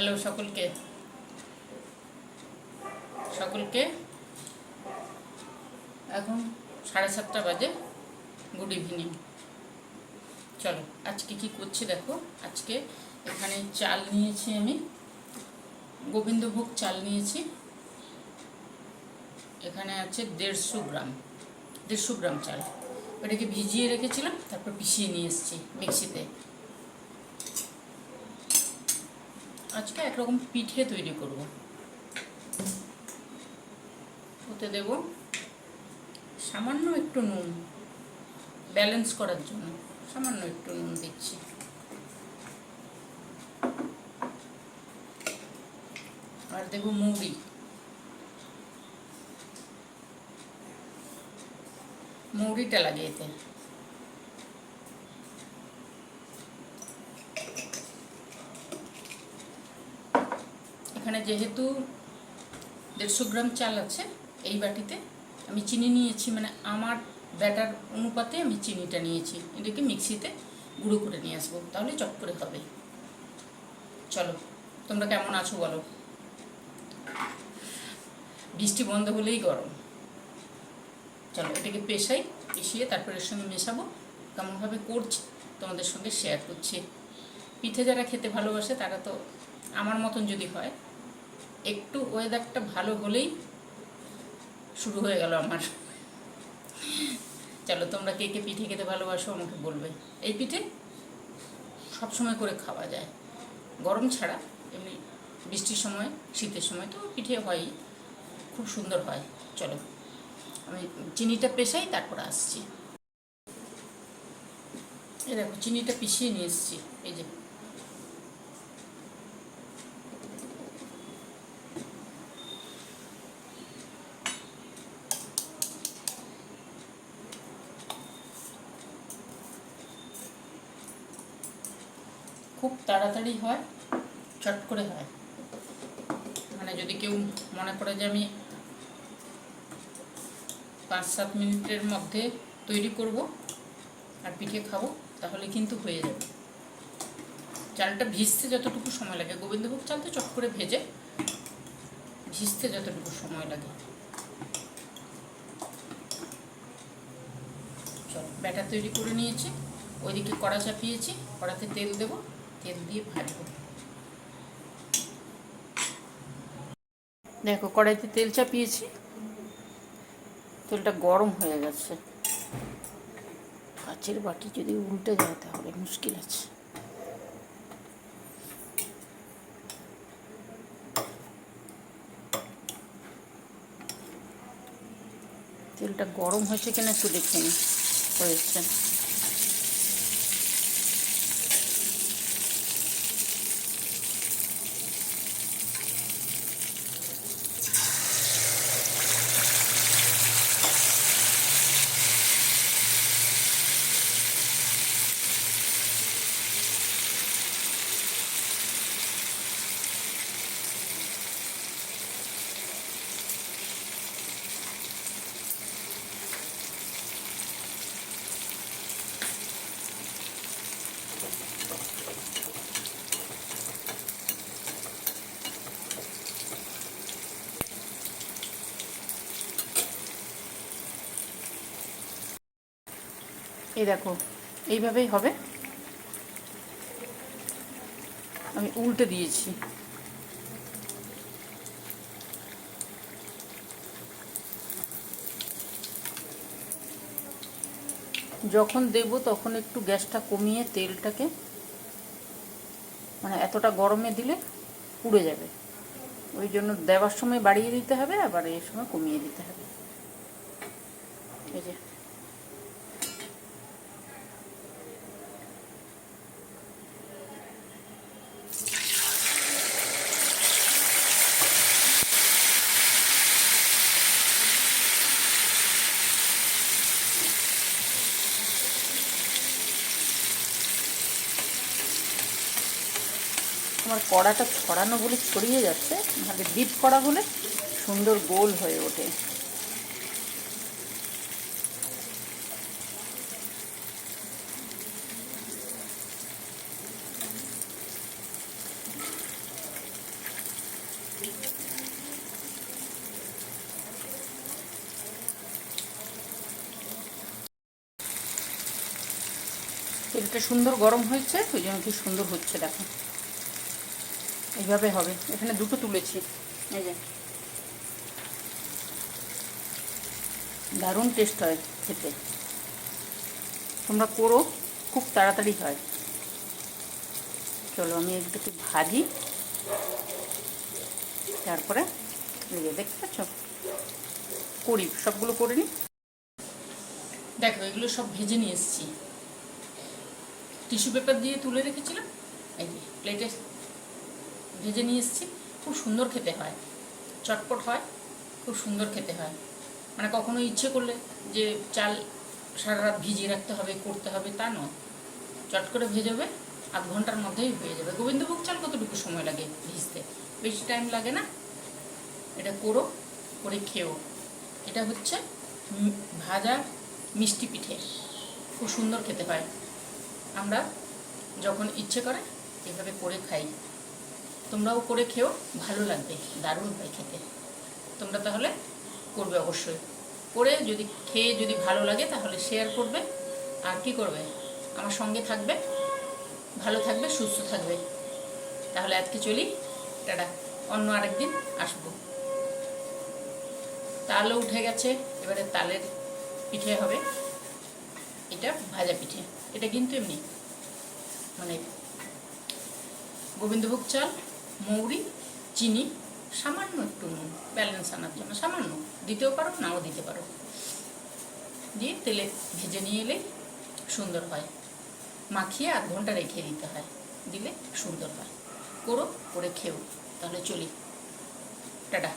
Hello সকলকে। সকলকে। এখন সাড়ে সাতটা বাজে। গুড ইভিনিং চলো, আজকে কি করছি দেখো? আজকে এখানে চাল নিয়েছি আমি। গোবিন্দভোগ চাল নিয়েছি। এখানে আছে দেড়শো গ্রাম। দেড়শো গ্রাম চাল। ওটাকে ভিজিয়ে রেখেছিলাম, তারপর পিষিয়ে নিয়ে এসেছি মিক্সিতে। আজকে একরকম পিঠে তৈরি করব। ওতে দেব সামান্য একটু নুন ব্যালেন্স করার জন্য সামান্য একটু নুন দিচ্ছি। আর দেব মুড়ি। মুড়িটা লাগে এতে এখানে যেহেতু দেড়শো গ্রাম চাল আছে এই বাটিতে, আমি চিনি নিয়েছি মানে আমার ব্যাটার অনুপাতে আমি চিনিটা নিয়েছি। এটাকে মিক্সিতে গুঁড়ো করে নিয়ে আসব, তাহলে চট করে হবে। চলো, তোমরা কেমন আছো বলো? বৃষ্টি বন্ধ হলেই গরম। চলো, এটাকে পেশাই পিষিয়ে তারপর এর সঙ্গে মেশাবো। কেমনভাবে করছি, তোমাদের সঙ্গে শেয়ার করছি। পিঠে যারা খেতে ভালোবাসে, তারা তো আমার মতন যদি হয় একটু ওয়েদারটা ভালো হলেই শুরু হয়ে গেল আমার। চলো, তোমরা কে কে পিঠে খেতে ভালোবাসো আমাকে বলবে। এই পিঠে সবসময় করে খাওয়া যায়। গরম ছাড়া, এমনি বৃষ্টির সময়, শীতের সময় তো পিঠে হয়ই। খুব সুন্দর হয়। চলো, আমি চিনিটা পেশাই, তারপর আসছি। এই দেখো, চিনিটা পিষিয়ে নিয়ে এসেছি। এই যে খুব তাড়াতাড়ি হয়, চট করে হয়। মানে যদি কেউ মনে করে যে আমি পাঁচ সাত মিনিটের মধ্যে তৈরি করব আর পিঠে খাব, তাহলে কিন্তু হয়ে যাবে। চালটা ভিজতে যতটুকু সময় লাগে, গোবিন্দভোগ চাল তো চট করে ভেজে ভিজতে যতটুকু সময় লাগে। চলো, ব্যাটার তৈরি করে নিয়েছি, ওইদিকে কড়া চাপিয়েছি, কড়াতে তেল দেবো। তেল দিয়ে ভাজবো দেখো, কড়াইতে তেল চাপিয়েছি। তেলটা গরম হয়ে গেছে। কাচের বাটি যদি উল্টে যায় তাহলে মুশকিল আছে। তেলটা গরম হয়েছে কিনা একটু দেখে নি হয়েছে। এই দেখো, এইভাবেই হবে। আমি উল্টে দিয়েছি। যখন দেব তখন একটু গ্যাসটা কমিয়ে তেলটাকে মানে এতটা গরমে দিলে পুড়ে যাবে। ওই জন্য দেওয়ার সময় বাড়িয়ে দিতে হবে, আবার এই সময় কমিয়ে দিতে হবে। এই যে। তোমার কড়াটা ছড়ানো বলে ছড়িয়ে যাচ্ছে, তাহলে ডিপ করা হলে সুন্দর গোল হয়ে ওঠে। তেলটা সুন্দর গরম হয়েছে, ওই জন্য কি সুন্দর হচ্ছে দেখো। এইভাবে হবে। এখানে দুটো তুলেছি। এই যে। দারুণ টেস্ট হয় খেতে। তোমরা করো, খুব তাড়াতাড়ি হয়। চলো, আমি একটু ভাজি। তারপরে দেখতে পাচ্ছ? করি, সবগুলো করে নিই দেখো, এগুলো সব ভেজে নিয়ে এসেছি। টিস্যু পেপার দিয়ে তুলে রেখেছিলাম। এই যে প্লেটে ভেজে নিয়ে এসেছি, খুব সুন্দর খেতে হয়। চটপট হয়, খুব সুন্দর খেতে হয়। মানে কখনো ইচ্ছে করলে যে চাল সারা রাত ভিজিয়ে রাখতে হবে, করতে হবে, তা নয়। চট করে ভেজাবে আধ ঘণ্টার মধ্যেই হয়ে যাবে। গোবিন্দভোগ চাল কতটুকু সময় লাগে ভিজতে? বেশি টাইম লাগে না? এটা করো, করে খেও। এটা হচ্ছে ভাজা মিষ্টি পিঠে। খুব সুন্দর খেতে হয়। আমরা যখন ইচ্ছে করে, এভাবে করে খাই। তোমরাও করে খেও, ভালো লাগবে, দারুণ হয় খেতে। তোমরা তাহলে করবে অবশ্যই। করে যদি, খেয়ে যদি ভালো লাগে তাহলে শেয়ার করবে। আর কি করবে? আমার সঙ্গে থাকবে, ভালো থাকবে, সুস্থ থাকবে। তাহলে আজকে চলি, টাটা। অন্য আরেকদিন আসব। তালও উঠে গেছে, এবারে তালের পিঠে হবে। এটা ভাজা পিঠে। এটা কিন্তু এমনি মানে গোবিন্দভোগ চাল মৌরি, চিনি, সামান্য একটু নুন ব্যালেন্স আনার জন্য, সামান্য, দিতেও পারো, নাও দিতে পারো। দিয়ে তেলে ভেজে নিয়ে এলে সুন্দর হয়। মাখিয়ে আধ ঘণ্টা রেখে দিতে হয়, দিলে সুন্দর হয়। করো, করে খেও। তাহলে চলি। টাটা।